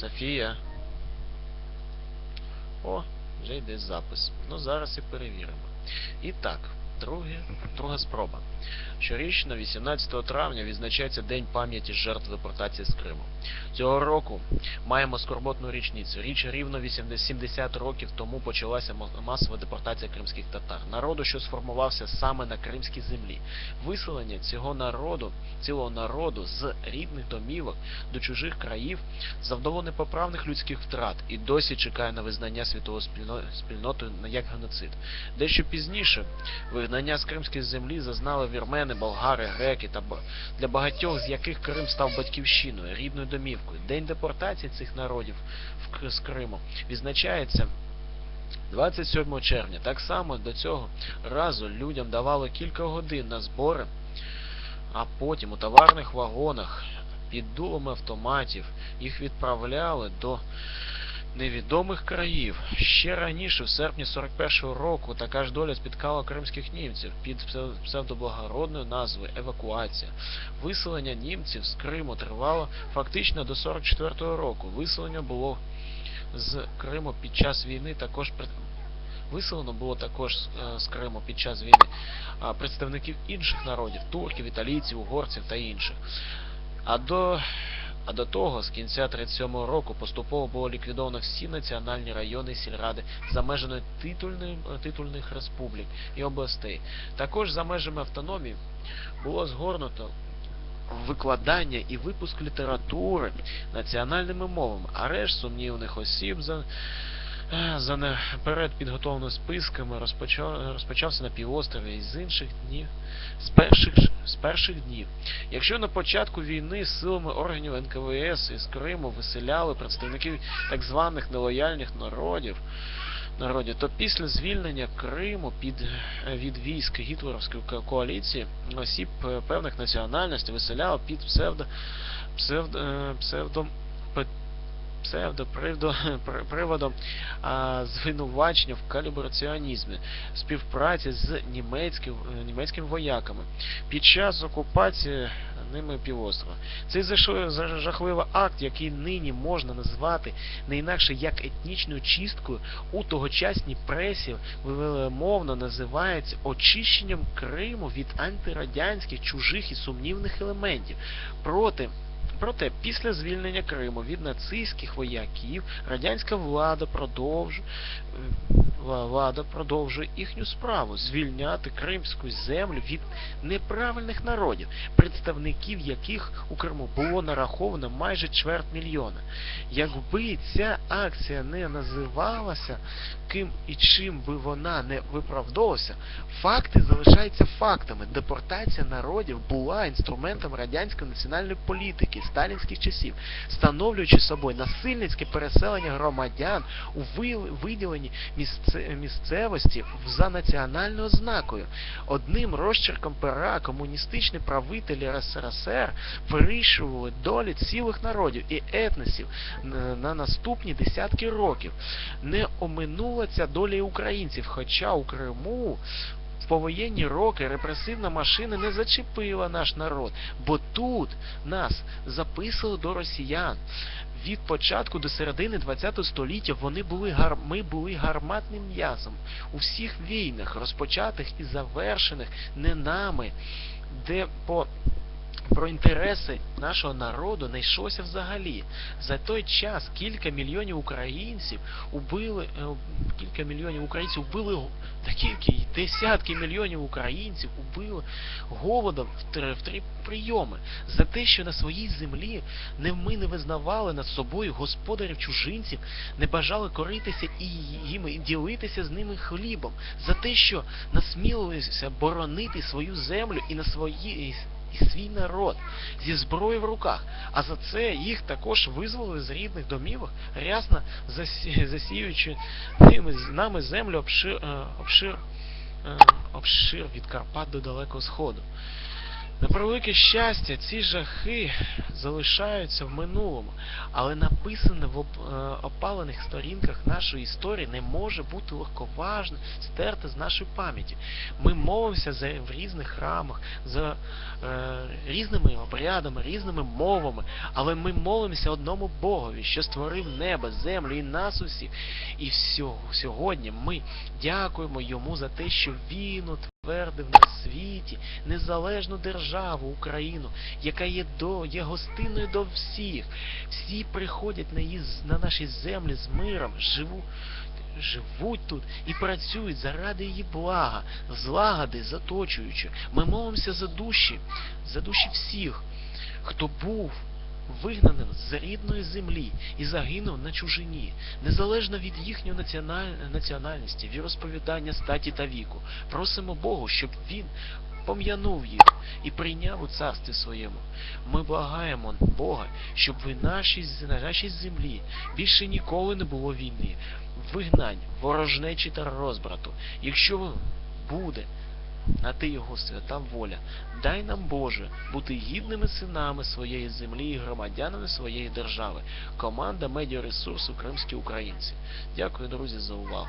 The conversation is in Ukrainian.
Софія. О, вже йде запис. Ну зараз і перевіримо. І так, друге, друга спроба. Щорічно, 18 травня, відзначається День пам'яті жертв депортації з Криму. Цього року маємо скорботну річницю. Річ рівно 80 70 років тому почалася масова депортація кримських татар, народу, що сформувався саме на кримській землі. Виселення цього народу, цілого народу з рідних домівок до чужих країв завдало непоправних людських втрат і досі чекає на визнання світовою спільно- спільнотою як геноцид. Дещо пізніше вигнання з кримської землі зазнали вірмени, болгари, греки та для багатьох з яких Крим став батьківщиною, рідною домівкою. День депортації цих народів з Криму відзначається 27 червня. Так само до цього разу людям давали кілька годин на збори, а потім у товарних вагонах під дулами автоматів їх відправляли до невідомих країв. Ще раніше, в серпні 41-го року, така ж доля спіткала кримських німців під псев- псевдоблагородною назвою евакуація. Виселення німців з Криму тривало фактично до 44-го року. Виселення було з Криму під час війни також Виселено було також е, з Криму під час війни представників інших народів турків, італійців, угорців та інших. А до, а до того, з кінця 37-го року, поступово було ліквідовано всі національні райони сільради за межами титульних, титульних республік і областей. Також за межами автономії було згорнуто викладання і випуск літератури національними мовами, арешт сумнівних осіб за, е, за наперед підготовленими списками розпочав, розпочався на півострові і з інших днів, з перших, з перших днів. Якщо на початку війни силами органів НКВС із Криму виселяли представників так званих нелояльних народів, народів, то після звільнення Криму під, е, від військ гітлерівської коаліції осіб е, певних національностей виселяли під псевдо, псевдо, е, псевдо, пе- псевдоприводом звинувачення в калібраціонізмі, співпраці з німецьким, е, німецькими вояками під час окупації ними півострова. Цей жахливий акт, який нині можна назвати не інакше як етнічною чисткою, у тогочасній пресі мовно називається очищенням Криму від антирадянських чужих і сумнівних елементів. Проти Проте після звільнення Криму від нацистських вояків радянська влада продовжує влада продовжує їхню справу звільняти кримську землю від неправильних народів, представників яких у Криму було нараховано майже чверть мільйона. Якби ця акція не називалася ким і чим би вона не виправдовувалася, факти залишаються фактами. Депортація народів була інструментом радянської національної політики сталінських часів, становлюючи собою насильницьке переселення громадян у виділенні місце- місцевості за національною ознакою. Одним розчерком пера комуністичні правителі РСРСР вирішували долі цілих народів і етносів на наступні десятки років. Не оминула ця доля і українців, хоча у Криму в повоєнні роки репресивна машина не зачепила наш народ, бо тут нас записували до росіян. Від початку до середини ХХ століття вони були гар... ми були гарматним м'ясом у всіх війнах, розпочатих і завершених не нами, де по про інтереси нашого народу не йшлося взагалі. За той час кілька мільйонів українців убили, е, кілька мільйонів українців убили та кілька, десятки мільйонів українців убили голодом в три, в три прийоми за те, що на своїй землі не ми не визнавали над собою господарів чужинців, не бажали коритися і їм і ділитися з ними хлібом, за те, що насмілилися боронити свою землю і на свої і свій народ зі зброєю в руках. А за це їх також визволили з рідних домівок, рясно засі- засіюючи ними нами землю обшир, е, обшир, е, обшир від Карпат до Далекого Сходу. На превелике щастя, ці жахи залишаються в минулому, але написане в е, опалених сторінках нашої історії не може бути легковажно стерте з нашої пам'яті. Ми молимося в різних храмах, за е, різними обрядами, різними мовами, але ми молимося одному Богові, що створив небо, землю і нас усіх. І всього, сьогодні ми дякуємо йому за те, що він утвердив на світі незалежну державу Україну, яка є до є гостинною до всіх. Всі приходять на її на наші землі з миром, живу, живуть тут і працюють заради її блага, злагоди заточуючи. Ми молимося за душі, за душі всіх, хто був вигнаним з рідної землі і загинув на чужині, незалежно від їхньої національ- національності, віросповідання, статі та віку. Просимо Богу, щоб він пом'янув їх і прийняв у царстві своєму. Ми благаємо Бога, щоб в нашій, на нашій землі більше ніколи не було війни, вигнань, ворожнечі та розбрату. Якщо буде на ти його свята воля. Дай нам, Боже, бути гідними синами своєї землі і громадянами своєї держави. Команда медіаресурсу Кримські українці. Дякую, друзі, за увагу.